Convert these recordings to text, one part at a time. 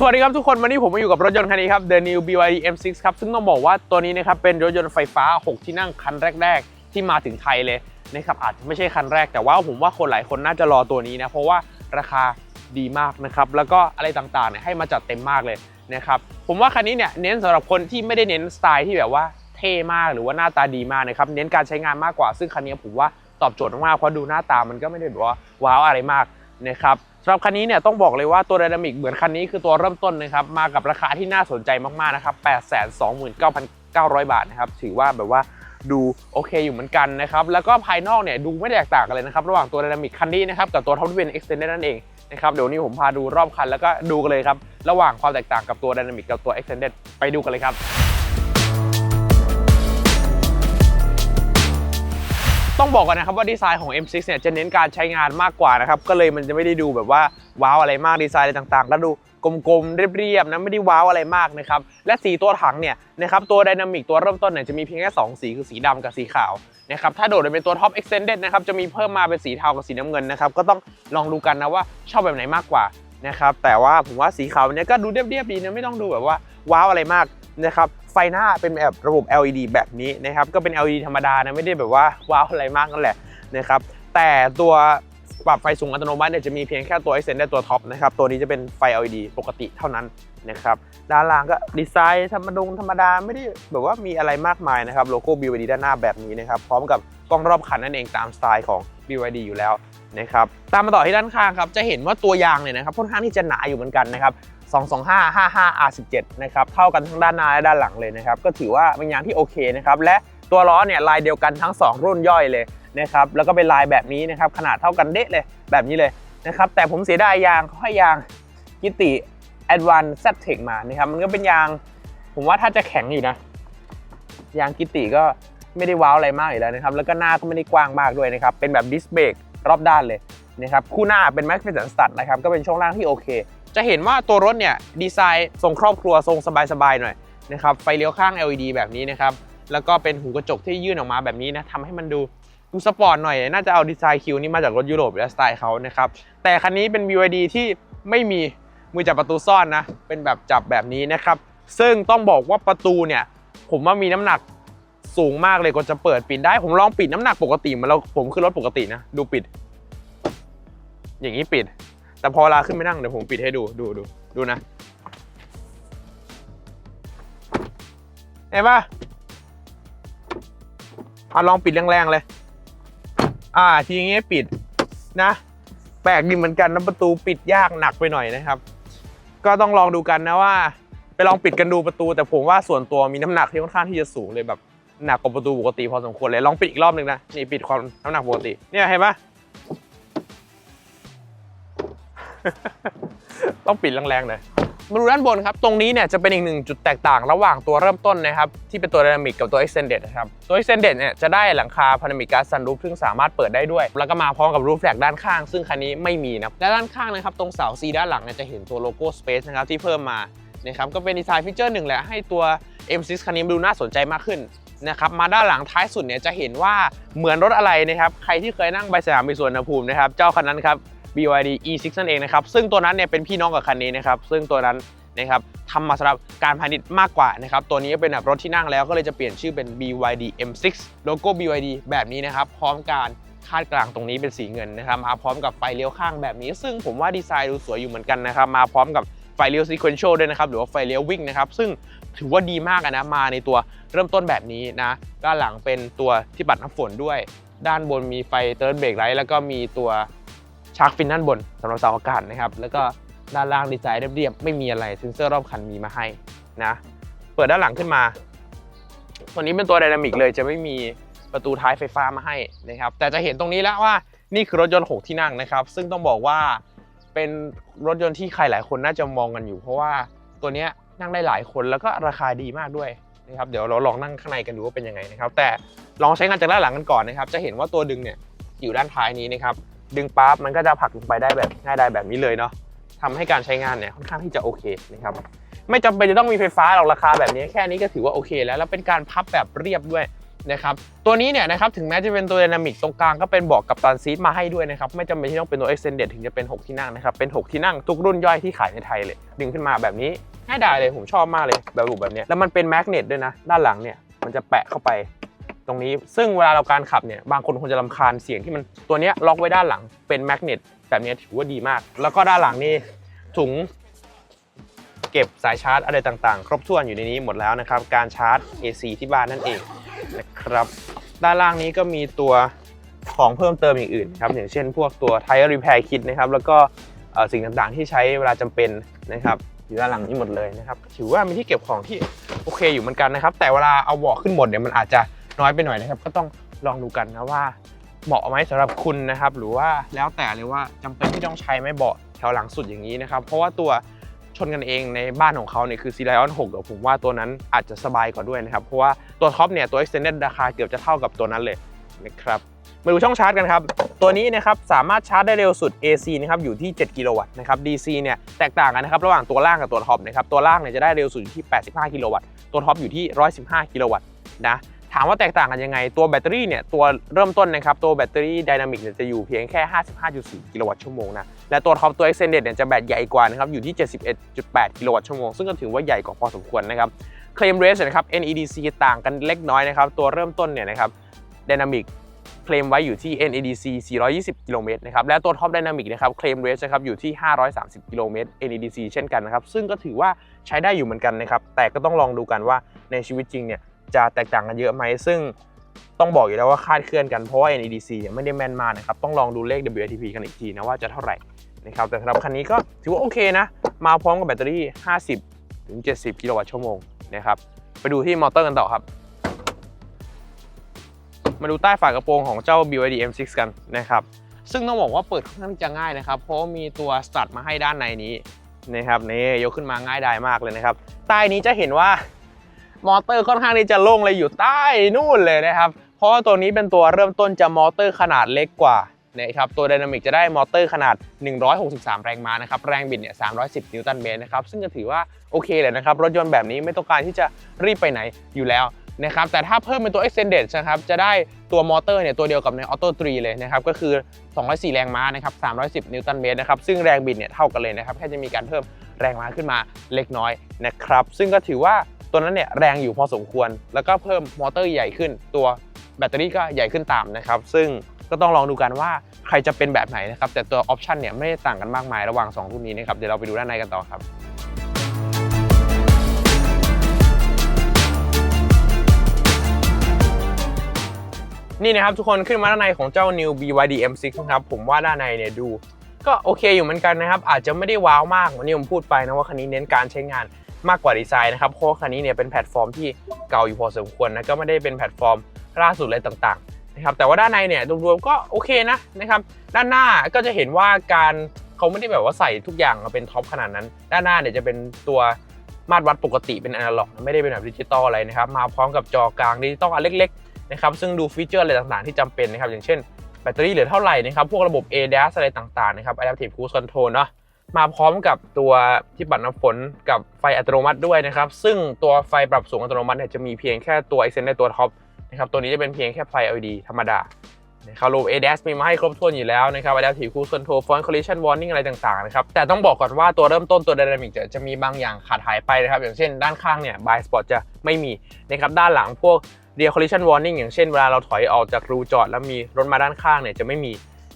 สวัสดีครับทุกคน วันนี้ผมมาอยู่กับรถยนต์คันนี้ครับ The New BYD M6 ครับ ซึ่งต้องบอกว่าตัวนี้นะครับเป็นรถยนต์ไฟฟ้า 6 ที่นั่งคันแรก ๆ ที่มาถึงไทยเลยนะครับอาจจะไม่ใช่คันแรกแต่ว่าผมว่าคนหลายคนน่าจะรอตัวนี้นะ เพราะว่าราคาดีมากนะครับ แล้วก็อะไรต่างๆเนี่ยให้มาจัดเต็มมากเลยนะครับผมว่าคันนี้เนี่ยเน้นสำหรับคนที่ไม่ได้เน้นสไตล์ที่แบบว่าเท่มากหรือว่าหน้าตาดีมากนะครับเน้นการใช้งานมากกว่าซึ่งคันนี้ผมว่าตอบโจทย์มากๆเพราะดูหน้าตามันก็ไม่ได้แบบว่าว้าวอะไรมากนะครับำหรับคันนี้เนี่ยต้องบอกเลยว่าตัว Dynamic เหมือนคันนี้คือตัวเริ่มต้นนะครับมากับราคาที่น่าสนใจมากๆนะครับ 829,900 บาทนะครับถือว่าแบบว่าดูโอเคอยู่เหมือนกันนะครับแล้วก็ภายนอกเนี่ยดูไม่แตกต่างกันเลยนะครับระหว่างตัว Dynamic คันนี้นะครับกับตัว Top Twin Extended นั่นเองนะครับเดี๋ยวนี้ผมพาดูรอบคันแล้วก็ดูกันเลยครับระหว่างความแตกต่างกับตัว Dynamic กับตัว Extended ไปดูกันเลยครับ ต้องบอกกันนะครับว่าดีไซน์ของ M6 เนี่ยจะเน้นการใช้งานมากกว่านะครับก็เลยมันจะไม่ได้ดูแบบว่าว้าวอะไรมากดีไซน์อะไรต่างๆก็ดูกลมๆเรียบๆนะไม่ได้ว้าวอะไรมากนะครับและสีตัวถังเนี่ยนะครับตัว Dynamic ตัวเริ่มต้นเนี่ยจะมีเพียงแค่2สีคือสีดำกับสีขาวนะครับถ้าโดดเป็นตัว Top Extended นะครับจะมีเพิ่มมาเป็นสีเทากับสีน้ำเงินนะครับก็ต้องลองดูกันนะว่าชอบแบบไหนมากกว่านะครับแต่ว่าผมว่าสีขาวเนี่ยก็ดูเรียบๆดีนะไม่ต้องดูแบบว่าว้าวอะไรมากนะครับ ไฟหน้าเป็นแบบระบบ LED แบบนี้นะครับก็เป็น LED ธรรมดานะไม่ได้แบบว่าว้าวอะไรมากนั่นแหละนะครับแต่ตัวปรับไฟสูงอัตโนมัติเนี่ยจะมีเพียงแค่ตัว Extended ตัวท็อปนะครับตัวนี้จะเป็นไฟ LED ปกติเท่านั้นนะครับด้านล่างก็ดีไซน์ธรรมดงธรรมดาไม่ได้แบบว่ามีอะไรมากมายนะครับโลโก้ BYD ด้านหน้าแบบนี้นะครับพร้อมกับกล้องรอบคันนั่นเองตามสไตล์ของ BYD อยู่แล้วนะครับตามมาต่อที่ด้านข้างครับจะเห็นว่าตัวยางเนี่ยนะครับค่อนข้างที่จะหนาอยู่เหมือนกันนะครับ 225 55 R17 นะครับเท่ากันทั้งด้านหน้าและด้านหลังเลยนะครับก็ถือว่าเป็นยางที่โอเคนะครับและตัวล้อเนี่ยลายเดียวกันทั้ง 2 รุ่นย่อยเลยนะครับแล้วก็เป็นลายแบบนี้นะครับขนาดเท่ากันเดะเลยแบบนี้เลยนะครับแต่ผมเสียดายยางเขาให้ยางกิติ Advanced t e c มานะครับมันก็เป็นยาง ผมว่าถ้าจะแข็งอยู่นะ ยางกิติก็ไม่ได้ว้าวอะไรมากอยู่แล้วนะครับ แล้วก็หน้าก็ไม่ได้กว้างมากด้วยนะครับ เป็นแบบดิสเบรกรอบด้านเลย นะครับคู่หน้าเป็นแม็กฟิสันสตัดนะครับก็เป็นช่วงล่างที่โอเค จะเห็นว่าตัวรถเนี่ยดีไซน์ทรงครอบครัวทรงสบายๆหน่อยนะครับไฟเลี้ยวข้าง LED แบบนี้นะครับแล้วก็เป็นหูกระจกที่ยื่นออกมาแบบนี้นะทำให้มันดูดูสปอร์ตหน่อย น่าจะเอาดีไซน์คิวนี้มาจากรถยุโรปและสไตล์เขานะครับแต่คันนี้เป็น BYD ที่ไม่มีมือจับประตูซ่อนนะเป็นแบบจับแบบนี้นะครับซึ่งต้องบอกว่าประตูเนี่ยผมว่ามีน้ำหนักสูงมากเลยกว่าจะเปิดปิดได้ผมลองปิดน้ำหนักปกติมาแล้วผมขึ้นรถปกตินะดูปิด อย่างนี้ปิด แต่พอลาขึ้นไปนั่งเดี๋ยวผมปิดให้ดูดูดูดูนะเห็นปะอะลองปิดแรงๆเลย อ่า ทีนี้ปิดนะแปลกดีเหมือนกันนะประตูปิดยากหนักไปหน่อยนะครับ ก็ต้องลองดูกันนะว่า ไปลองปิดกันดูประตู แต่ผมว่าส่วนตัวมีน้ำหนักที่ค่อนข้างที่จะสูงเลยแบบหนักกว่าประตูปกติพอสมควรเลยลองปิดอีกรอบหนึ่งนะนี่ปิดความน้ำหนักปกติเนี่ยเห็นปะ ต้องปิดแรงๆเลยมาดูด้านบนครับ ตรงนี้เนี่ยจะเป็นอีกหนึ่งจุดแตกต่างระหว่างตัวเริ่มต้นนะครับที่เป็นตัว Dynamic กับตัว Extended นะครับ ตัว Extended เนี่ยจะได้หลังคา Panoramic Glass Sunroof ซึ่งสามารถเปิดได้ด้วย แล้วก็มาพร้อมกับ Roof Rack ด้านข้าง ซึ่งคันนี้ไม่มีนะและด้านข้างนะครับตรงเสา C ด้านหลังเนี่ยจะเห็นตัวโลโก้ Space นะครับที่เพิ่มมานะครับก็เป็นดีไซน์ฟีเจอร์หนึ่งแหละให้ตัว M6 คันนี้ดูน่าสนใจมากขึ้นนะครับมาด้านหลังท้ายสุดเนี่ยจะเห็นว่าเหมือนรถอะไรนะครับใครที่เคยนั่งไปสนามบินสุวรรณภูมินะครับเจ้าคันนั้นครับ BYD E6 นั่นเองนะครับซึ่งตัวนั้นเนี่ยเป็นพี่น้องกับคันนี้นะครับซึ่งตัวนั้นนะครับทำมาสำหรับการพาณิชย์มากกว่านะครับตัวนี้ก็เป็นแบบรถที่นั่งแล้วก็เลยจะเปลี่ยนชื่อเป็น BYD M6 โลโก้ BYD แบบนี้นะครับพร้อมการคาดกลางตรงนี้เป็นสีเงินนะครับมาพร้อมกับไฟเลี้ยวข้างแบบนี้ ซึ่งผมว่าดีไซน์ดูสวยอยู่เหมือนกันนะครับมาพร้อมกับไฟเลี้ยว sequential ด้วยนะครับหรือว่าไฟเลี้ยววิ่งนะครับซึ่งถือว่าดีมากนะมาในตัวเริ่มต้นแบบนี้นะด้านหลังเป็นตัวที่ปัดน้ำฝนด้วย ด้านบนมีไฟเติร์นเบรกไลท์แล้วก็มีตัว ชาร์กฟินด้านบนสำหรับเสาอากาศนะครับ แล้วก็ด้านล่างดีไซน์เรียบๆ ไม่มีอะไรเซนเซอร์รอบคันมีมาให้นะ เปิดด้านหลังขึ้นมา ตัวนี้เป็นตัวไดนามิกเลยจะไม่มีประตูท้ายไฟฟ้ามาให้นะครับ แต่จะเห็นตรงนี้แล้วว่านี่คือรถยนต์ 6 ที่นั่งนะครับ ซึ่งต้องบอกว่าเป็นรถยนต์ที่ใครหลายคนน่าจะมองกันอยู่ เพราะว่าตัวนี้นั่งได้หลายคนแล้วก็ราคาดีมากด้วยนะครับเดี๋ยวเราลองนั่งข้างในกันดูว่าเป็นยังไงนะครับ แต่ลองใช้งานจากด้านหลังกันก่อนนะครับ จะเห็นว่าตัวดึงเนี่ยอยู่ด้านท้ายนี้นะครับ ดึงปั๊บมันก็จะผลักลงไปได้แบบง่ายได้แบบนี้เลยเนาะทำให้การใช้งานเนี่ยค่อนข้างที่จะโอเคนะครับไม่จำเป็นจะต้องมีไฟฟ้าหรอกราคาแบบนี้แค่นี้ก็ถือว่าโอเค แล้วแล้วเป็นการพับแบบเรียบด้วยนะครับตัวนี้เนี่ยนะครับถึงแม้จะเป็นตัวไดนามิกตรงกลางก็เป็นเบอกกับตันซีทมาให้ด้วยนะครับไม่จำเป็นที่ต้องเป็นตัว extended ถึงจะเป็น 6 ที่นั่งนะครับเป็น 6 ที่นั่งทุกรุ่นย่อยที่ขายในไทยเลย ดึงขึ้นมาแบบนี้ง่ายดายเลยผมชอบมากเลยแบบรูปแบบนี้แล้วมันเป็นแมกเนตด้วยนะ ด้านหลังเนี่ยมันจะแปะเข้าไป ตรงนี้ ซึ่งเวลาเราการขับเนี่ยบางคนคงจะรำคาญเสียงที่มันตัวเนี้ยล็อกไว้ด้านหลังเป็นแมกเนตแบบนี้ถือว่าดีมาก แล้วก็ด้านหลังนี่ถุงเก็บสายชาร์จอะไรต่างๆ ครบถ้วนอยู่ในนี้หมดแล้วนะครับ การชาร์จ AC ที่บ้านนั่นเองนะครับ ด้านล่างนี้ก็มีตัวของเพิ่มเติมอย่างอื่นครับอย่างเช่นพวกตัว Tire Repair Kit นะครับแล้วก็สิ่งต่างๆที่ใช้เวลาจำเป็นนะครับอยู่ด้านหลังนี้หมดเลยนะครับถือว่ามีที่เก็บของที่โอเคอยู่เหมือนกันนะครับ แต่เวลาเอาเบาะขึ้นหมดเนี่ยมันอาจจะ น้อยไปหน่อยนะครับ ก็ต้องลองดูกันนะว่าเหมาะไหมสำหรับคุณนะครับ หรือว่าแล้วแต่เลยว่าจำเป็นที่ต้องใช้ไหมเบาะแถวหลังสุดอย่างนี้นะครับ เพราะว่าตัวชนกันเองในบ้านของเขาเนี่ยคือ c ีไลออน6เดี๋ยวผมว่าตัวนั้นอาจจะสบายกว่าด้วยนะครับ เพราะว่าตัวท็อปเนี่ยตัว extended ราคาเกือบจะเท่ากับตัวนั้นเลยนะครับมาดูช่องชาร์จกันครับ ตัวนี้นะครับสามารถชาร์จได้เร็วสุด AC นะครับอยู่ที่ 7 กิโลวัตต์นะครับ DC เนี่ยแตกต่างกันนะครับระหว่างตัวล่างกับตัวท็อปนะครับตัวล่างเนี่ยจะได้เร็วสุดอยู่ที่ 85 กิโลวัตต์ตัวท็อปอยู่ที่ 115 กิโลวัตต์นะ ถามว่าแตกต่างกันยังไง ตัวแบตเตอรี่เนี่ยตัวเริ่มต้นนะครับ ตัวแบตเตอรี่ไดนามิกเนี่ยจะอยู่เพียงแค่ 55.4 กิโลวัตต์ชั่วโมงนะ และตัวท็อปตัว Extended เนี่ยจะแบตใหญ่กว่านะครับอยู่ที่ 71.8 กิโลวัตต์ชั่วโมงซึ่งก็ถือว่าใหญ่กว่าพอสมควรนะครับเคลมเรสนะครับ NEDC ต่างกันเล็กน้อยนะครับตัวเริ่มต้นเนี่ยนะครับไดนามิกเคลมไว้อยู่ที่ NEDC 420 กิโลเมตรนะครับและตัวท็อปไดนามิกนะครับเคลมเรสนะครับอยู่ที่ 530 กิโลเมตร NEDC เช่นกันนะครับซึ่งก็ถือว่าใช้ได้อยู่เหมือนกันนะครับแต่ก็ต้องลองดูกันว่าในชีวิตจริงเนี่ย จะแตกต่างกันเยอะไหม ซึ่งต้องบอกอยู่แล้วว่าคาดเคลื่อนกันเพราะว่า NEDC ไม่ได้แม่นมากนะครับ ต้องลองดูเลข WLTP กันอีกทีนะว่าจะเท่าไหร่นะครับแต่สำหรับคันนี้ก็ถือว่าโอเคนะ มาพร้อมกับแบตเตอรี่ 50 ถึง 70 กิโลวัตต์ชั่วโมงนะครับไปดูที่มอเตอร์กันต่อครับ มาดูใต้ฝากระโปรงของเจ้า BYD M6 กันนะครับซึ่งต้องบอกว่าเปิดค่อนข้างจะง่ายนะครับ เพราะว่ามีตัวสตัดมาให้ด้านในนี้นะครับนี่ยกขึ้นมาง่ายดายมากเลยนะครับ ใต้นี้จะเห็นว่า มอเตอร์ค่อนข้างที่จะโล่งเลยอยู่ใต้นู่นเลยนะครับ เพราะว่าตัวนี้เป็นตัวเริ่มต้นจะมอเตอร์ขนาดเล็กกว่านะครับตัวไดนามิกจะได้มอเตอร์ขนาด 163 แรงม้านะครับ แรงบิดเนี่ย 310 นิวตันเมตรนะครับ ซึ่งก็ถือว่าโอเคเลยนะครับ รถยนต์แบบนี้ไม่ต้องการที่จะรีบไปไหนอยู่แล้วนะครับ แต่ถ้าเพิ่มเป็นตัว extended นะครับ จะได้ตัวมอเตอร์เนี่ย ตัวเดียวกับใน Auto 3 เลยนะครับ ก็คือ 204 แรงม้านะครับ 310 นิวตันเมตรนะครับ ซึ่งแรงบิดเนี่ยเท่ากันเลยนะครับ แค่จะมีการเพิ่มแรงม้าขึ้นมาเล็กน้อยนะครับ ซึ่งก็ถือว่า ตัวนั้นเนี่ยแรงอยู่พอสมควร แล้วก็เพิ่มมอเตอร์ใหญ่ขึ้น ตัวแบตเตอรี่ก็ใหญ่ขึ้นตามนะครับ ซึ่งก็ต้องลองดูกันว่าใครจะเป็นแบบไหนนะครับ แต่ตัวออปชันเนี่ยไม่ได้ต่างกันมากมายระหว่าง 2 รุ่นนี้นะครับ เดี๋ยวเราไปดูด้านในกันต่อครับนี่นะครับทุกคนขึ้นมาด้านในของเจ้า New BYD M6 นะครับผมว่าด้านในเนี่ยดู ก็โอเคอยู่เหมือนกันนะครับ อาจจะไม่ได้ว้าวมากเหมือนที่ผมพูดไปนะว่าคันนี้เน้นการใช้งาน มากกว่าดีไซน์นะครับเพราะว่าคันนี้เนี่ยเป็นแพลตฟอร์มที่เก่าอยู่พอสมควรนะก็ไม่ได้เป็นแพลตฟอร์มล่าสุดอะไรต่างๆนะครับแต่ว่าด้านในเนี่ยรวมๆก็โอเคนะนะครับด้านหน้าก็จะเห็นว่าการเขาไม่ได้แบบว่าใส่ทุกอย่างมาเป็นท็อปขนาดนั้น ด้านหน้าเนี่ยจะเป็นตัวมาตรวัดปกติเป็นอนาล็อกไม่ได้เป็นแบบดิจิตอลอะไรนะครับมาพร้อมกับจอกลางดิจิตอลอันเล็กๆนะครับซึ่งดูฟีเจอร์อะไรต่างๆ ที่จำเป็นนะครับอย่างเช่นแบตเตอรี่เหลือเท่าไหร่นะครับพวกระบบ ADAS อะไรต่างๆนะครับ Adaptive Cruise Control เนาะ มาพร้อมกับตัวที่ปัดน้ำฝนกับไฟอัตโนมัติด้วยนะครับ ซึ่งตัวไฟปรับสูงอัตโนมัติเนี่ยจะมีเพียงแค่ตัว Extend ในตัวท็อปนะครับตัวนี้จะเป็นเพียงแค่ไฟ LED ธรรมดานะครับระบบ ADAS มีมาให้ครบถ้วนอยู่แล้วนะครับ Adaptive Cruise Control Front Collision Warning อะไรต่างๆนะครับ แต่ต้องบอกก่อนว่าตัวเริ่มต้นตัว Dynamic จะจะมีบางอย่างขาดหายไปนะครับ อย่างเช่นด้านข้างเนี่ย Blind Spot จะไม่มีนะครับ ด้านหลังพวก Rear Collision Warning อย่างเช่นเวลาเราถอยออกจากรูจอด แล้วมีรถมาด้านข้างเนี่ยจะไม่มี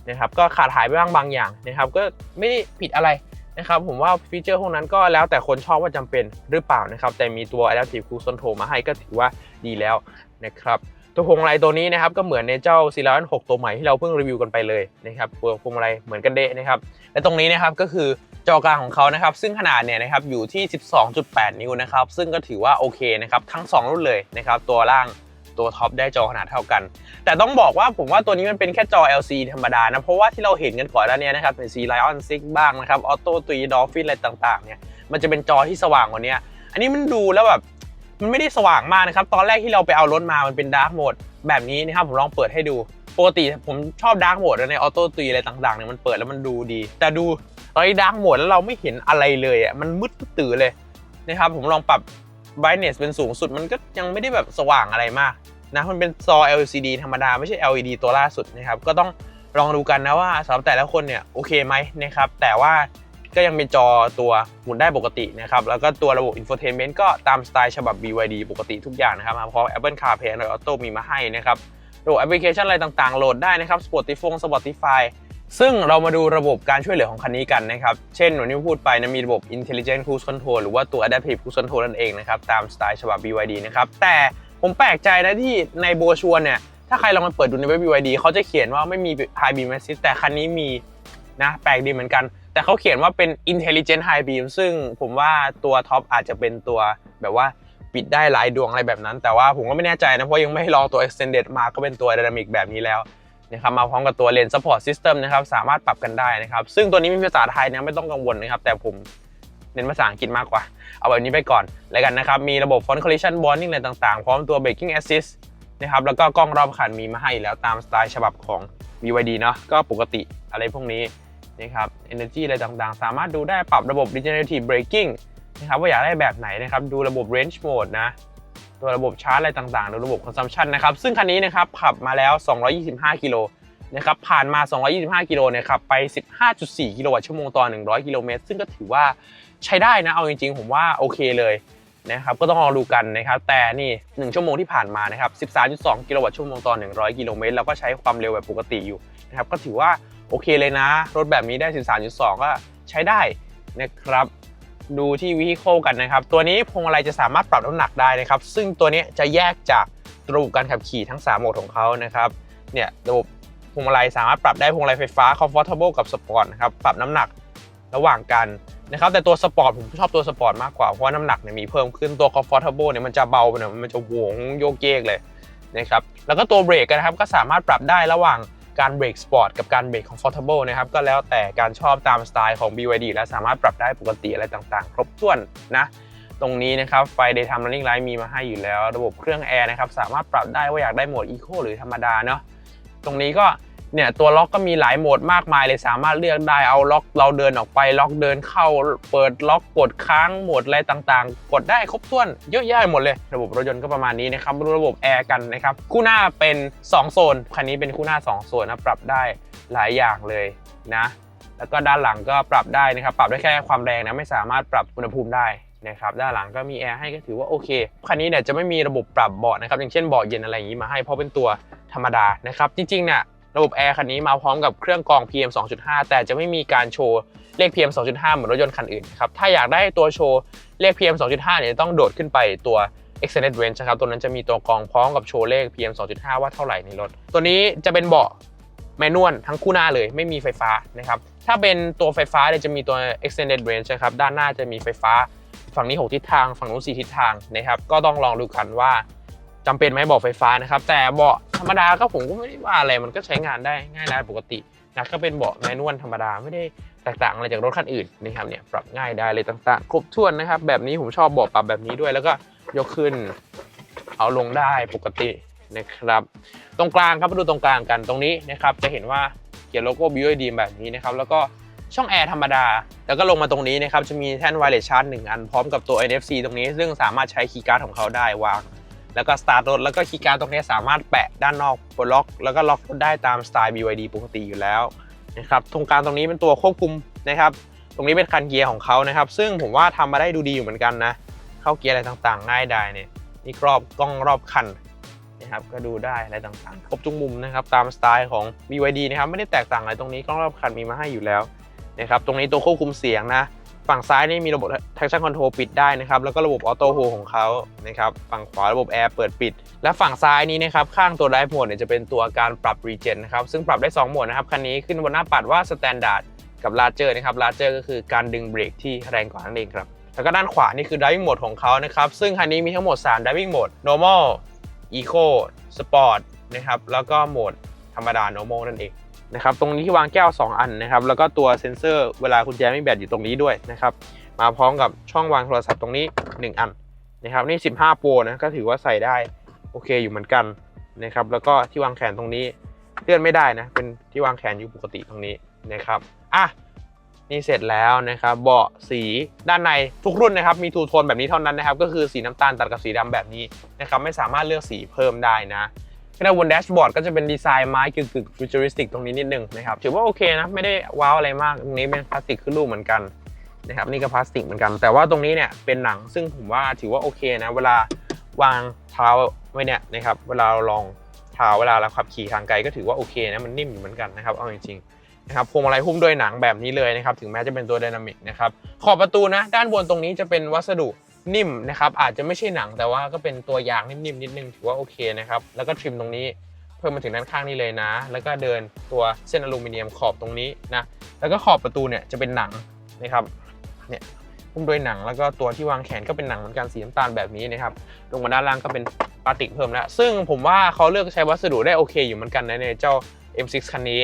นะครับก็ขาดหายไปบ้างบางอย่างนะครับก็ไม่ได้ผิดอะไรนะครับผมว่าฟีเจอร์พวกนั้นก็แล้วแต่คนชอบว่าจำเป็นหรือเปล่านะครับแต่มีตัว Adaptive Cruise Control มาให้ก็ถือว่าดีแล้วนะครับตัวพวงมาลัยตัวนี้นะครับก็เหมือนในเจ้าซีรีส์6ตัวใหม่ที่เราเพิ่งรีวิวกันไปเลยนะครับตัวพวงมาลัยเหมือนกันเดะนะครับและตรงนี้นะครับก็คือจอกลางของเขานะครับซึ่งขนาดเนี่ยนะครับอยู่ที่ 12.8 นิ้วนะครับซึ่งก็ถือว่าโอเคนะครับทั้ง 2 รุ่นเลยนะครับตัวล่าง ตัวท็อปได้จอขนาดเท่ากัน แต่ต้องบอกว่าผมว่าตัวนี้มันเป็นแค่จอ LCD ธรรมดานะ เพราะว่าที่เราเห็นกันก่อนหน้านี้นะครับเป็น C Lion 6 บ้างนะครับ Auto 3 Dolphin อะไรต่างๆเนี่ยมันจะเป็นจอที่สว่างกว่านี้อันนี้มันดูแล้วแบบมันไม่ได้สว่างมากนะครับ ตอนแรกที่เราไปเอารถมามันเป็นดาร์กโหมดแบบนี้นะครับผมลองเปิดให้ดูปกติผมชอบดาร์กโหมดในออโต้ตีอะไรต่างๆเนี่ยมันเปิดแล้วมันดูดี แต่ดูตอนนี้ดาร์กโหมดแล้วเราไม่เห็นอะไรเลยอะมันมืดตื่อเลยนะครับผมลองปรับ brightness เป็นสูงสุดมันก็ยังไม่ได้แบบสว่างอะไรมากนะมันเป็นจอ LCD ธรรมดาไม่ใช่ LED ตัวล่าสุดนะครับก็ต้องลองดูกันนะว่าสำหรับแต่ละคนเนี่ยโอเคไหมนะครับแต่ว่าก็ยังเป็นจอตัวหมุนได้ปกตินะครับแล้วก็ตัวระบบ infotainment ก็ตามสไตล์ฉบับ BYD ปกติทุกอย่างนะครับมาพร้อม Apple CarPlay Android Auto มีมาให้นะครับระบบแอปพลิเคชันอะไรต่างๆ โหลดได้นะครับ Spotify Spotify ซึ่งเรามาดูระบบการช่วยเหลือของคันนี้กันนะครับ เช่นวันนี้พูดไปนะมีระบบ Intelligent Cruise Control หรือว่าตัว Adaptive Cruise Control นั่นเองนะครับ ตามสไตล์ฉบับ BYD นะครับ แต่ผมแปลกใจนะที่ในโบชัวเนี่ย ถ้าใครลองมาเปิดดูในเว็บ BYD เขาจะเขียนว่าไม่มี High Beam Assist แต่คันนี้มีนะแปลกดีเหมือนกัน แต่เขาเขียนว่าเป็น Intelligent High Beam ซึ่งผมว่าตัวท็อปอาจจะเป็นตัวแบบว่าปิดได้หลายดวงอะไรแบบนั้น แต่ว่าผมก็ไม่แน่ใจนะเพราะยังไม่ลองตัว Extended มาก็เป็นตัว Dynamic แบบนี้แล้ว นะครับมาพร้อมกับตัว Lane Support System นะครับสามารถปรับกันได้นะครับซึ่งตัวนี้มีภาษาไทยนะไม่ต้องกังวลนะครับแต่ผมเน้นภาษาอังกฤษมากกว่า เอาแบบนี้ไปก่อนแล้วกันนะครับ มีระบบ Front Collision Warning อะไรต่างๆ พร้อมตัว Braking Assist นะครับแล้วก็กล้องรอบคันมีมาให้แล้วตามสไตล์ฉบับของ BYD เนาะก็ปกติอะไรพวกนี้นะครับ Energy อะไรต่างๆ สามารถดูได้ปรับระบบ Regenerative Braking นะครับว่าอยากได้แบบไหนนะครับ ดูระบบ Range Mode นะ ตัวระบบชาร์จอะไรต่างๆหรือระบบ consumption นะครับซึ่งคันนี้นะครับขับมาแล้ว 225 กิโลนะครับผ่านมา 225 กิโลเนี่ยขับไป 15.4 กิโลวัตต์ชั่วโมงต่อ 100 กิโลเมตร ซึ่งก็ถือว่าใช้ได้นะ เอาจริงๆ ผมว่าโอเคเลยนะครับก็ต้องลองดูกันนะครับ แต่นี่ 1 ชั่วโมงที่ผ่านมานะครับ 13.2 กิโลวัตต์ชั่วโมงต่อ 100 กิโลเมตรแล้วก็ใช้ความเร็วแบบปกติอยู่นะครับก็ถือว่าโอเคเลยนะ รถแบบนี้ได้ 13.2 ก็ใช้ได้นะครับ ดูที่วิ h โคกันนะครับ ตัวนี้พวงมาลัยจะสามารถปรับน้ำหนักได้นะครับ ซึ่งตัวนี้จะแยกจากระบบการขับขี่ทั้ง 3 โหมดของเขานะครับ เนี่ยระบบพวงมาลัยสามารถปรับได้พวงมาลัยไฟฟ้า Comfortable กับ Sport นะครับ ปรับน้ำหนักระหว่างกันนะครับ แต่ตัว Sport ผมชอบตัว Sport มากกว่า เพราะว่าน้ำหนักเนี่ยมีเพิ่มขึ้น ตัว Comfortable เนี่ยมันจะเบาไปหน่อยมันจะหวงโยกเยกเลยนะครับ แล้วก็ตัวเบรกนะครับก็สามารถปรับได้ระหว่าง การเบรกสปอร์ตกับการเบรกของ f o r t a b l e นะครับก็แล้วแต่การชอบตามสไตล์ของ BYD และสามารถปรับได้ปกติอะไรต่างๆ ครบถ้วนนะตรงนี้นะครับไฟ daytime running light มีมาให้อยู่แล้ว ระบบเครื่องแอร์นะครับสามารถปรับได้ว่าอยากได้โหมด eco หรือธรรมดาเนาะตรงนี้ก็ เนี่ยตัวล็อกก็มีหลายโหมดมากมายเลยสามารถเลือกได้เอาล็อกเราเดินออกไปล็อกเดินเข้า เปิดล็อกกดค้างโหมดอะไรต่างๆ กดได้ครบถ้วนเยอะแยะหมดเลย ระบบรถยนต์ก็ประมาณนี้นะครับดูระบบแอร์กันนะครับคู่หน้าเป็น 2 โซนคันนี้เป็นคู่หน้า 2 โซนนะปรับได้หลายอย่างเลยนะแล้วก็ด้านหลังก็ปรับได้นะครับปรับได้แค่ความแรงนะไม่สามารถปรับอุณหภูมิได้นะครับด้านหลังก็มีแอร์ให้ก็ถือว่าโอเคคันนี้เนี่ยจะไม่มีระบบปรับเบาะนะครับอย่างเช่นเบาะเย็นอะไรอย่างนี้มาให้เพราะเป็นตัวธรรมดานะครับจริงๆเนี่ย ระบบแอร์คันนี้มาพร้อมกับเครื่องกรอง PM 2.5 แต่จะไม่มีการโชว์เลข PM 2.5 เหมือนรถยนต์คันอื่นครับ ถ้าอยากได้ตัวโชว์เลข PM 2.5 เนี่ยต้องโดดขึ้นไปตัว extended range นะครับ ตัวนั้นจะมีตัวกรองพร้อมกับโชว์เลข PM 2.5 ว่าเท่าไหร่ในรถ ตัวนี้จะเป็นเบาะแมนวลทั้งคู่หน้าเลยไม่มีไฟฟ้านะครับ ถ้าเป็นตัวไฟฟ้าเนี่ยจะมีตัว extended range นะครับ ด้านหน้าจะมีไฟฟ้า ฝั่งนี้ 6 ทิศทาง ฝั่งนู้น 4 ทิศทางนะครับ ก็ต้องลองดูกันว่าจำเป็นไหมเบาะไฟฟ้านะครับ แต่เบาะ รรมดาก็ผมก็ไม่ได้ว่าอะไรมันก็ใช้งานได้ง่ายได้ปกตินะก็เป็นเบาะแมนนวลธรรมดาไม่ได้แตกต่างอะไรจากรถคันอื่นนะครับเนี่ยปรับง่ายได้เลยต่างๆ ครบถ้วนนะครับ แบบนี้ผมชอบเบาะปรับแบบนี้ด้วย แล้วก็ยกขึ้นเอาลงได้ปกตินะครับ ตรงกลางครับมาดูตรงกลางกันตรงนี้นะครับจะเห็นว่าเขียนโลโก้ BYD แบบนี้นะครับแล้วก็ช่องแอร์ธรรมดา แล้วก็ลงมาตรงนี้นะครับจะมีแท่นไวเลสชาร์จหนึ่งอันพร้อมกับตัว NFC ตรงนี้ ซึ่งสามารถใช้คีย์การ์ดของเขาได้วาง แล้วก็สตาร์ทรถแล้วก็คีย์การ์ดตรงนี้สามารถแปะด้านนอกปลดล็อก แล้วก็ล็อกรถได้ตามสไตล์ BYD ปกติอยู่แล้วนะครับตรงกลางตรงนี้เป็นตัวควบคุมนะครับตรงนี้เป็นคันเกียร์ของเขานะครับ ซึ่งผมว่าทำมาได้ดูดีอยู่เหมือนกันนะ เข้าเกียร์อะไรต่างๆ ง่ายได้เนี่ยนี่รอบกล้องรอบคันนะครับก็ดูได้อะไรต่างๆ ครบทุกมุมนะครับตามสไตล์ของ BYD นะครับไม่ได้แตกต่างอะไรตรงนี้กล้องรอบคันมีมาให้อยู่แล้วนะครับตรงนี้ตัวควบคุมเสียงนะ ฝั่งซ้ายนี่มีระบบ traction control ปิดได้นะครับ แล้วก็ระบบ auto hold ของเขานะครับ ฝั่งขวาระบบแอร์เปิดปิด และฝั่งซ้ายนี้นะครับ ข้างตัว drive mode เนี่ยจะเป็นตัวการปรับ regen นะครับ ซึ่งปรับได้ 2 โหมดนะครับ คันนี้ขึ้นบนหน้าปัดว่า standard กับ larger นะครับ larger ก็คือการดึงเบรกที่แรงกว่านั่นเองครับ แล้วก็ด้านขวานี่คือ driving mode ของเขานะครับ ซึ่งคันนี้มีทั้งหมด 3 driving mode normal eco sport นะครับ แล้วก็โหมดธรรมดา normal นั่นเอง นะครับตรงนี้ที่วางแก้ว 2 อันนะครับแล้วก็ตัวเซ็นเซอร์เวลาคุณแจไม่แบตอยู่ตรงนี้ด้วยนะครับมาพร้อมกับช่องวางโทรศัพท์ตรงนี้ 1 อันนะครับนี่ 15โปรนะก็ถือว่าใส่ได้โอเคอยู่เหมือนกันนะครับแล้วก็ที่วางแขนตรงนี้เลื่อนไม่ได้นะเป็นที่วางแขนอยู่ปกติตรงนี้นะครับอะนี่เสร็จแล้วนะครับเบาะสีด้านในทุกรุ่นนะครับมีทูโทนแบบนี้เท่านั้นนะครับก็คือสีน้ำตาลตัดกับสีดำแบบนี้นะครับไม่สามารถเลือกสีเพิ่มได้นะ ขณะบนแดชบอร์ดก็จะเป็นดีไซน์ไม้กึ่งๆฟิวเจอริสติกตรงนี้นิดนึงนะครับถือว่าโอเคนะ ไม่ได้ว้าวอะไรมากตรงนี้เป็นพลาสติกขึ้นรูปเหมือนกันนะครับนี่ก็พลาสติกเหมือนกัน แต่ว่าตรงนี้เนี่ยเป็นหนังซึ่งผมว่าถือว่าโอเคนะ เวลาวางเท้าไว้เนี่ยนะครับเวลาเราลองเท้าเวลาเราขับขี่ทางไกลก็ถือว่าโอเคนะมันนิ่มอยู่เหมือนกันนะครับเอาจริงๆนะครับพวงมาลัยหุ้มด้วยหนังแบบนี้เลยนะครับถึงแม้จะเป็นตัวไดนามิกนะครับขอบประตูนะด้านบนตรงนี้จะเป็นวัสดุ นิ่มนะครับอาจจะไม่ใช่หนังแต่ว่าก็เป็นตัวยางนิ่มๆนิดนึงถือว่าโอเคนะครับแล้วก็ทริมตรงนี้เพิ่มมาถึงด้านข้างนี้เลยนะ แล้วก็เดินตัวเส้นอลูมิเนียมขอบตรงนี้นะแล้วก็ขอบประตูเนี่ยจะเป็นหนังนะครับเนี่ยหุ้มด้วยหนังแล้วก็ตัวที่วางแขนก็เป็นหนังเหมือนกันสีน้ำตาลแบบนี้นะครับลงมาด้านล่างก็เป็นพลาสติกเพิ่มแล้ว ซึ่งผมว่าเขาเลือกใช้วัสดุได้โอเคอยู่เหมือนกันนะในเจ้า M6 คันนี้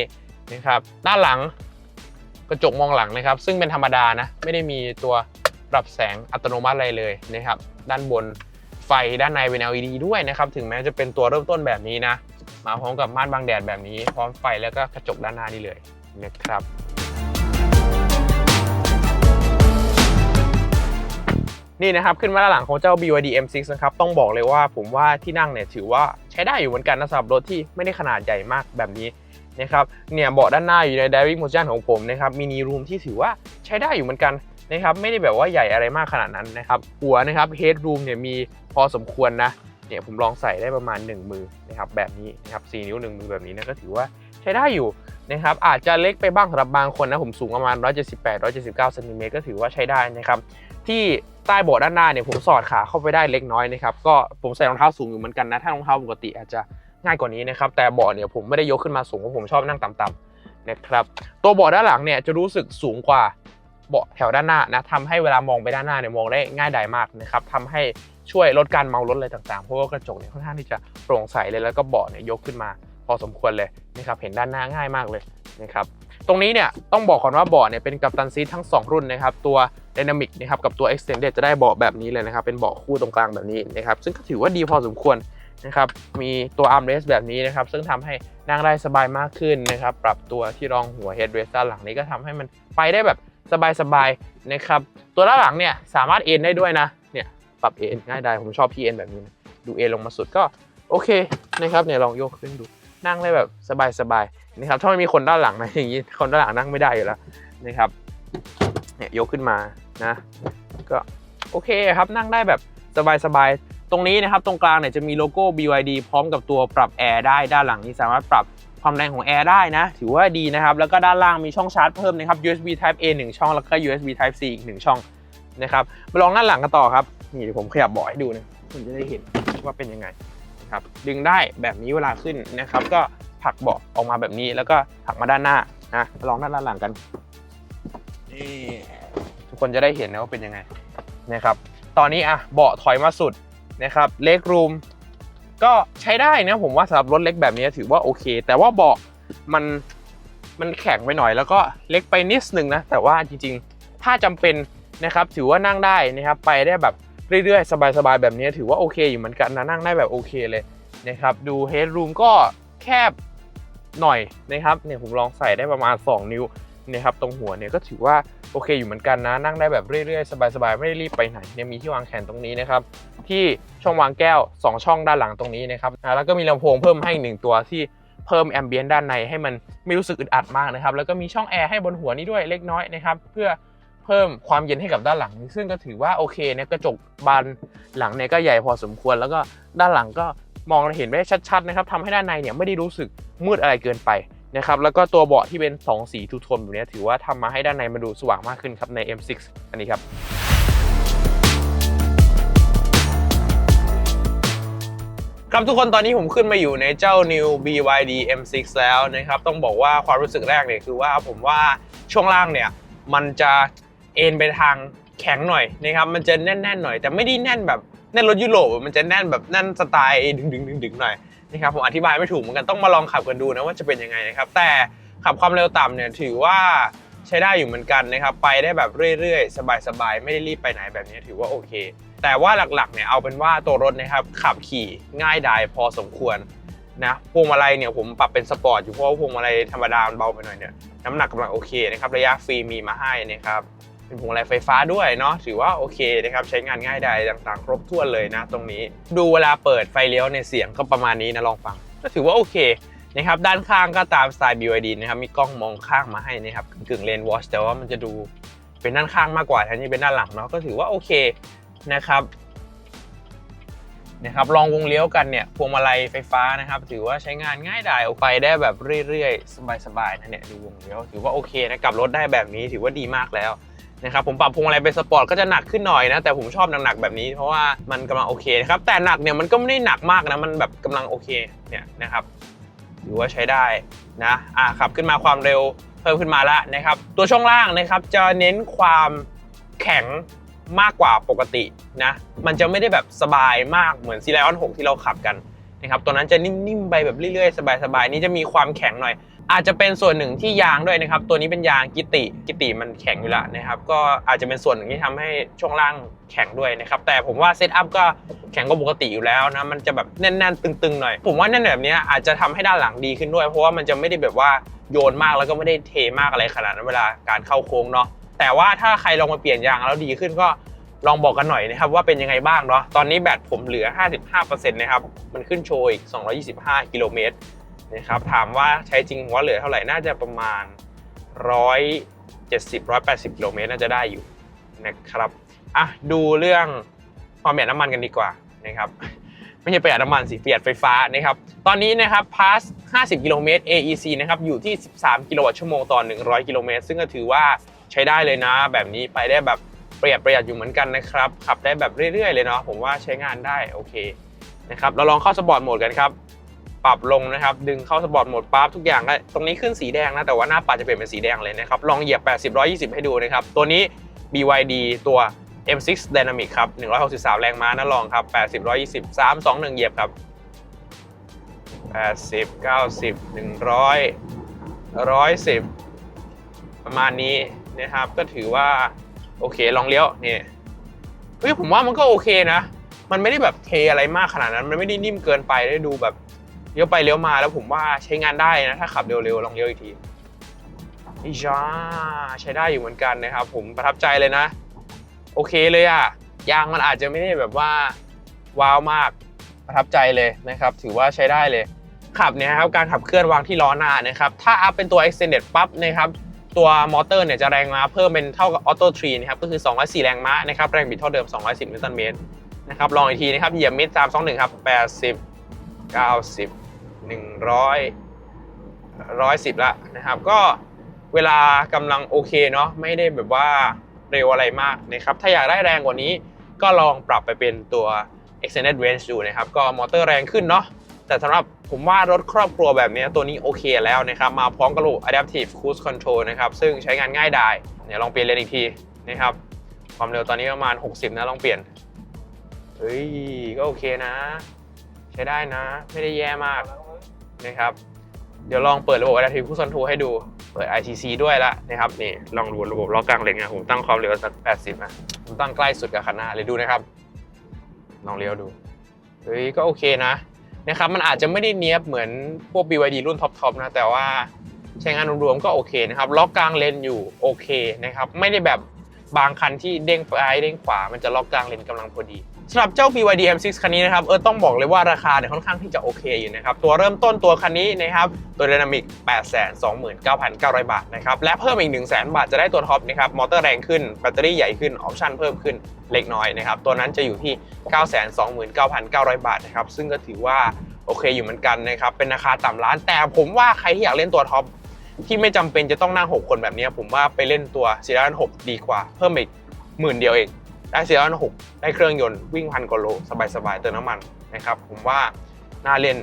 นะครับด้านหลังกระจกมองหลังนะครับ ซึ่งเป็นธรรมดานะไม่ได้มีตัว ปรับแสงอัตโนมัติอะไรเลยนะครับ ด้านบนไฟด้านในเป็น LED ด้วยนะครับ ถึงแม้จะเป็นตัวเริ่มต้นแบบนี้นะ มาพร้อมกับม่านบังแดดแบบนี้ พร้อมไฟแล้วก็กระจกด้านหน้านี่เลยนะครับนี่นะครับ ขึ้นมาด้านหลังของเจ้า BYD M6 นะครับ ต้องบอกเลยว่าผมว่าที่นั่งเนี่ยถือว่าใช้ได้อยู่เหมือนกันนะสำหรับรถที่ไม่ได้ขนาดใหญ่มากแบบนี้นะครับเนี่ยเบาะด้านหน้าอยู่ใน Direct Motion ของผมนะครับมินิรูมที่ถือว่าใช้ได้อยู่เหมือนกัน นะครับไม่ได้แบบว่าใหญ่อะไรมากขนาดนั้นนะครับหัวนะครับเฮดรูมเนี่ยมีพอสมควรนะเนี่ยผมลองใส่ได้ประมาณ 1 มือนะครับแบบนี้นะครับ4นิ้ว 1 มือแบบนี้นะก็ถือว่าใช้ได้อยู่นะครับอาจจะเล็กไปบ้างสำหรับบางคนนะผมสูงประมาณ 178 179เซนติเมตรก็ถือว่าใช้ได้นะครับที่ใต้เบาะด้านหน้าเนี่ยผมสอดขาเข้าไปได้เล็กน้อยนะครับก็ผมใส่รองเท้าสูงอยู่เหมือนกันนะถ้ารองเท้าปกติอาจจะง่ายกว่านี้นะครับแต่เบาะเนี่ยผมไม่ได้ยกขึ้นมาสูงเพราะผมชอบนั่งต่ำๆนะครับตัวเบาะด้านหลังเนี่ยจะรู้สึกสูงกว่า เบาะแถวด้านหน้านะทำให้เวลามองไปด้านหน้าเนี่ยมองได้ง่ายดายมากนะครับทำให้ช่วยลดการเมารถอะไรต่างๆ เพราะว่ากระจกเนี่ยค่อนข้างที่จะโปร่งใสเลยแล้วก็เบาะเนี่ยยกขึ้นมา พอสมควรเลยนะครับเห็นด้านหน้าง่ายมากเลยนะครับตรงนี้เนี่ยต้องบอกก่อนว่าเบาะเนี่ยเป็นกัปตันซีททั้งสองรุ่นนะครับตัว Dynamic นะครับกับตัว Extended จะได้เบาะแบบนี้เลยนะครับเป็นเบาะคู่ตรงกลางแบบนี้นะครับซึ่งก็ถือว่าดีพอสมควรนะครับมีตัว armrest แบบนี้นะครับซึ่งทำให้นั่งได้สบายมากขึ้นนะครับปรับตัวที่รองหัว headrest ด้านหลังนี้ก็ทำให้มันไปได้แบบ สบายๆนะครับ ตัวด้านหลังเนี่ยสามารถเอ็นได้ด้วยนะ เนี่ยปรับเอ็นง่ายได้ผมชอบที่เอ็นแบบนี้นะดูเอ็นลงมาสุดก็โอเคนะครับเนี่ยลองโยกขึ้นดูนั่งได้แบบสบายๆนะครับถ้าไม่มีคนด้านหลังนะอย่างนี้คนด้านหลังนั่งไม่ได้อยู่แล้วนะครับเนี่ยยกขึ้นมานะก็โอเคครับนั่งได้แบบสบายๆตรงนี้นะครับตรงกลางเนี่ยจะมีโลโก้ BYD พร้อมกับตัวปรับแอร์ได้ด้านหลังนี้สามารถปรับ ความแรงของแอร์ได้นะ ถือว่าดีนะครับ แล้วก็ด้านล่างมีช่องชาร์จเพิ่มนะครับ USB Type A 1 ช่อง แล้วก็ USB Type C อีก 1 ช่องนะครับ มาลองด้านหลังกันต่อครับ นี่เดี๋ยวผมขยับเบาะให้ดูนะคุณจะได้เห็นว่าเป็นยังไงนะครับ ดึงได้แบบนี้เวลาขึ้นนะครับ ก็ผลักเบาะออกมาแบบนี้ แล้วก็ผลักมาด้านหน้านะมาลองด้านหลังกัน นี่ทุกคนจะได้เห็นนะว่าเป็นยังไงนะครับ ตอนนี้อะเบาะถอยมาสุดนะครับ เล็กรูม ก็ใช้ได้นะผมว่าสำหรับรถเล็กแบบนี้ถือว่าโอเค แต่ว่าเบาะมันมันแข็งไปหน่อยแล้วก็เล็กไปนิดนึงนะ แต่ว่าจริงๆ ถ้าจำเป็นนะครับถือว่านั่งได้นะครับไปได้แบบเรื่อยๆ สบายๆ แบบนี้ถือว่าโอเคอยู่เหมือนกันนะนั่งได้แบบโอเคเลยนะครับดูเฮดรูมก็แคบหน่อยนะครับเนี่ยผมลองใส่ได้ประมาณ 2 นิ้วนะครับตรงหัวเนี่ยก็ถือว่า โอเคอยู่เหมือนกันนะ นั่งได้แบบเรื่อยๆ สบายๆ ไม่ได้รีบไปไหนเนี่ยมีที่วางแขนตรงนี้นะครับ ที่ช่องวางแก้ว 2 ช่องด้านหลังตรงนี้นะครับแล้วก็มีลำโพงเพิ่มให้อีกหนึ่งตัวที่เพิ่มแอมเบียนด้านในให้มันไม่รู้สึกอึดอัดมากนะครับ แล้วก็มีช่องแอร์ให้บนหัวนี้ด้วยเล็กน้อยนะครับ เพื่อเพิ่มความเย็นให้กับด้านหลัง ซึ่งก็ถือว่าโอเคเนี่ยกระจกบานหลังเนี่ยก็ใหญ่พอสมควร แล้วก็ด้านหลังก็มองเห็นได้ชัดๆนะครับทำให้ด้านในเนี่ยไม่ได้รู้สึกมืดอะไรเกินไป นะครับแล้วก็ตัวเบาะที่เป็น 2 สีทูโทนแบบนี้ถือว่าทำมาให้ด้านในมันดูสว่างมากขึ้นครับใน M6 อันนี้ครับครับทุกคนตอนนี้ผมขึ้นมาอยู่ในเจ้า New BYD M6 แล้วนะครับต้องบอกว่าความรู้สึกแรกเนี่ยคือว่าผมว่าช่วงล่างเนี่ยมันจะเอ็นไปทางแข็งหน่อยนะครับมันจะแน่นๆหน่อย แต่ไม่ได้แน่นแบบ แน่นรถยุโรปมันจะแน่นแบบแน่นสไตล์ดึงๆๆๆหน่อยนะครับผมอธิบายไม่ถูกเหมือนกันต้องมาลองขับกันดูนะว่าจะเป็นยังไงนะครับ แต่ขับความเร็วต่ำเนี่ยถือว่าใช้ได้อยู่เหมือนกันนะครับ ไปได้แบบเรื่อยๆ สบายๆ ไม่ได้รีบไปไหนแบบนี้ถือว่าโอเค แต่ว่าหลักๆเนี่ยเอาเป็นว่าตัวรถนะครับขับขี่ง่ายดายพอสมควรนะพวงมาลัยเนี่ยผมปรับเป็นสปอร์ตอยู่เพราะว่าพวงมาลัยธรรมดามันเบาไปหน่อยเนี่ยน้ำหนักกำลังโอเคนะครับระยะฟรีมีมาให้นะครับ เป็นพวงมาลัยไฟฟ้าด้วยเนาะถือว่าโอเคนะครับใช้งานง่ายไดายต่างๆ ครบถ้วนเลยนะตรงนี้ ดูเวลาเปิดไฟเลี้ยวในเสียงก็ประมาณนี้นะลองฟัง ก็ถือว่าโอเคนะครับด้านข้างก็ตามสไตล์ BYD นะครับมีกล้องมองข้างมาให้นะครับกึ่งเลนวอชแต่ว่ามันจะดูเป็นด้านข้างมากกว่าแทนที่เป็นด้านหลังเนาะก็ถือว่าโอเคนะครับนะครับลองวงเลี้ยวกันเนี่ยพวงมาลัยไฟฟ้านะครับถือว่าใช้งานง่ายดายเอาไปได้แบบเรื่อยๆ สบายๆนะเนี่ยดูวงเลี้ยวถือว่าโอเคนะกลับรถได้แบบนี้ถือว่าดีมากแล้ว นะครับผมปรับพวงมาลัยเป็นสปอร์ตก็จะหนักขึ้นหน่อยนะ แต่ผมชอบหนักๆแบบนี้เพราะว่ามันกำลังโอเคนะครับแต่หนักเนี่ยมันก็ไม่ได้หนักมากนะมันแบบกำลังโอเคเนี่ยนะครับถือว่าใช้ได้นะอะขับขึ้นมาความเร็วเพิ่มขึ้นมาแล้วนะครับ ตัวช่วงล่างนะครับจะเน้นความแข็งมากกว่าปกตินะมันจะไม่ได้แบบสบายมากเหมือนซีไลออน6ที่เราขับกันนะครับตัวนั้นจะนิ่มๆไปแบบเรื่อยๆ สบายๆนี่จะมีความแข็งหน่อย อาจจะเป็นส่วนหนึ่งที่ยางด้วยนะครับ ตัวนี้เป็นยางกิติกิติมันแข็งอยู่แล้วนะครับ ก็อาจจะเป็นส่วนหนึ่งที่ทำให้ช่วงล่างแข็งด้วยนะครับ แต่ผมว่าเซตอัพก็แข็งกว่าปกติอยู่แล้วนะ มันจะแบบแน่นๆ ตึงๆหน่อย ผมว่าแน่นแบบนี้อาจจะทำให้ด้านหลังดีขึ้นด้วย เพราะว่ามันจะไม่ได้แบบว่าโยนมากแล้วก็ไม่ได้เทมากอะไรขนาดนั้นเวลาการเข้าโค้งเนาะ แต่ว่าถ้าใครลองมาเปลี่ยนยางแล้วดีขึ้นก็ลองบอกกันหน่อยนะครับว่าเป็นยังไงบ้างเนาะ ตอนนี้แบตผมเหลือ 55%นะครับ มันขึ้นโชว์อีก 225 กิโลเมตร นะครับถามว่าใช้จริงว่าเหลือเท่าไหร่น่าจะประมาณ 170 180กิโลเมตรน่าจะได้อยู่นะครับอะดูเรื่องความประหยัดน้ำมันกันดีกว่านะครับไม่ใช่ประหยัดน้ำมันสิประหยัดไฟฟ้านะครับตอนนี้นะครับพาส50 กิโลเมตร AEC นะครับอยู่ที่ 13 กิโลวัตต์ชั่วโมงต่อ 100 กิโลเมตรซึ่งก็ถือว่าใช้ได้เลยนะ แบบนี้ไปได้แบบประหยัดประหยัดอยู่เหมือนกันนะครับขับได้แบบเรื่อยๆ เลยเนาะผมว่าใช้งานได้โอเคนะครับเราลองเข้าสปอร์ตโหมดกันครับ ปรับลงนะครับ ดึงเข้าสปอร์ตโหมดปั๊บทุกอย่างก็ตรงนี้ขึ้นสีแดงนะ แต่ว่าหน้าปัดจะเปลี่ยนเป็นสีแดงเลยนะครับ ลองเหยียบ 80 120 ให้ดูนะครับ ตัวนี้ BYD ตัว M6 Dynamic ครับ 163 แรงม้านะลองครับ 80 120 3 2 1 เหยียบครับ 80 90 100 110 ประมาณนี้นะครับ ก็ถือว่าโอเคลองเลี้ยวนี่เฮ้ยผมว่ามันก็โอเคนะ มันไม่ได้แบบเทอะไรมากขนาดนั้น มันไม่ได้นิ่มเกินไปได้ดูแบบ ลี้ยวไปเลี้ยวมาแล้วผมว่าใช้งานได้นะ ถ้าขับเร็วๆลองเลี้ยวอีกทีอีจ้าใช้ได้อยู่เหมือนกันนะครับ ผมประทับใจเลยนะ โอเคเลยอะยางมันอาจจะไม่ได้แบบว่าว้าวมากประทับใจเลยนะครับ ถือว่าใช้ได้เลยขับเนี่ยครับการขับเคลื่อนวางที่ล้อหน้านะครับ ถ้าอัพเป็นตัว extended ปั๊บนะครับตัวมอเตอร์เนี่ยจะแรงม้าเพิ่มเป็นเท่ากับออโต้ทรีนะครับก็คือ 204 แรงม้านะครับแรงบิดเท่าเดิม 210 นิวตันเมตรนะครับลองอีกทีนะครับเหยียบมิด3 2 1 ครับ 80 90 100 110ละนะครับ ก็เวลากำลังโอเคเนาะไม่ได้แบบว่าเร็วอะไรมากนะครับ ถ้าอยากได้แรงกว่านี้ก็ลองปรับไปเป็นตัว extended range ดูนะครับ ก็มอเตอร์แรงขึ้นเนาะแต่สำหรับผมว่ารถครอบครัวแบบนี้ตัวนี้โอเคแล้วนะครับ มาพร้อมกับระบบ Adaptive Cruise Control นะครับ ซึ่งใช้งานง่ายดายเดี๋ยวลองเปลี่ยนเลนอีกทีนะครับ ความเร็วตอนนี้ประมาณ 60 นะ ลองเปลี่ยน เฮ้ย ก็โอเคนะ ใช้ได้นะ ไม่ได้แย่มาก นะครับ เดี๋ยวลองเปิดระบบ Adaptive Cruise Control ให้ดู เปิด ITC ด้วยละนะครับ นี่ลองดูระบบล้อกลางเล็กนะผมตั้งความเร็วสัก 80นะผมตั้งใกล้สุดกับคันหน้าเลยดูนะครับ ลองเลี้ยวดู เฮ้ยก็โอเคนะนะครับมันอาจจะไม่ได้เนี้ยบเหมือนพวก BYD รุ่นท็อปๆนะ แต่ว่าใช้งานรวมๆก็โอเคนะครับล็อกกลางเลนอยู่โอเคนะครับ ไม่ได้แบบบางคันที่เด้งซ้ายเด้งขวา มันจะล็อกกลางเลนกำลังพอดี สำหรับเจ้า BYD M6 คันนี้นะครับเออต้องบอกเลยว่าราคาเนี่ยค่อนข้างที่จะโอเคอยู่นะครับตัวเริ่มต้นตัวคันนี้นะครับตัว Dynamic 829,900 บาทนะครับและเพิ่มอีก 1 0 0 0 0 0 บาทจะได้ตัวท็อปนะครับมอเตอร์แรงขึ้นแบตเตอรี่ใหญ่ขึ้นออปชั่นเพิ่มขึ้นเล็กน้อยนะครับตัวนั้นจะอยู่ที่ 929,900 บาทนะครับซึ่งก็ถือว่าโอเคอยู่เหมือนกันนะครับเป็นราคาต่ำล้าน แต่ผมว่าใครที่อยากเล่นตัวท็อปที่ไม่จำเป็นจะต้องนั่ง 6 คนแบบนี้ ผมว่าไปเล่นตัวซีรีส์6ดีกว่า เพิ่มอีกหมื่นเดียวเอง ได้ซีรีส์6ได้เครื่องยนต์วิ่งพันกว่าโลสบายๆเติมน้ำมันนะครับผมว่าน่าเล่น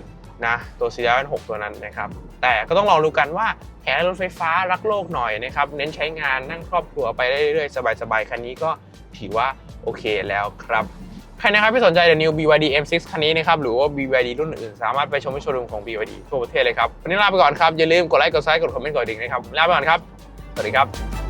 นะตัวซีรีส์6ตัวนั้นนะครับแต่ก็ต้องลองดูกันว่าแขนรถไฟฟ้ารักโลกหน่อยนะครับเน้นใช้งานนั่งครอบครัวไปได้เรื่อยๆ สบายๆคันนี้ก็ถือว่าโอเคแล้วครับใครนะครับที่สนใจ The New BYD M6 คันนี้นะครับหรือว่า BYD รุ่นอื่นสามารถไปชมที่โชว์รูมของ BYD ทั่วประเทศเลยครับวันนี้ลาไปก่อนครับอย่าลืมกดไลค์กดแชร์กดคอมเมนต์กดดิ่งนะครับลาไปก่อนครับสวัสดีครับ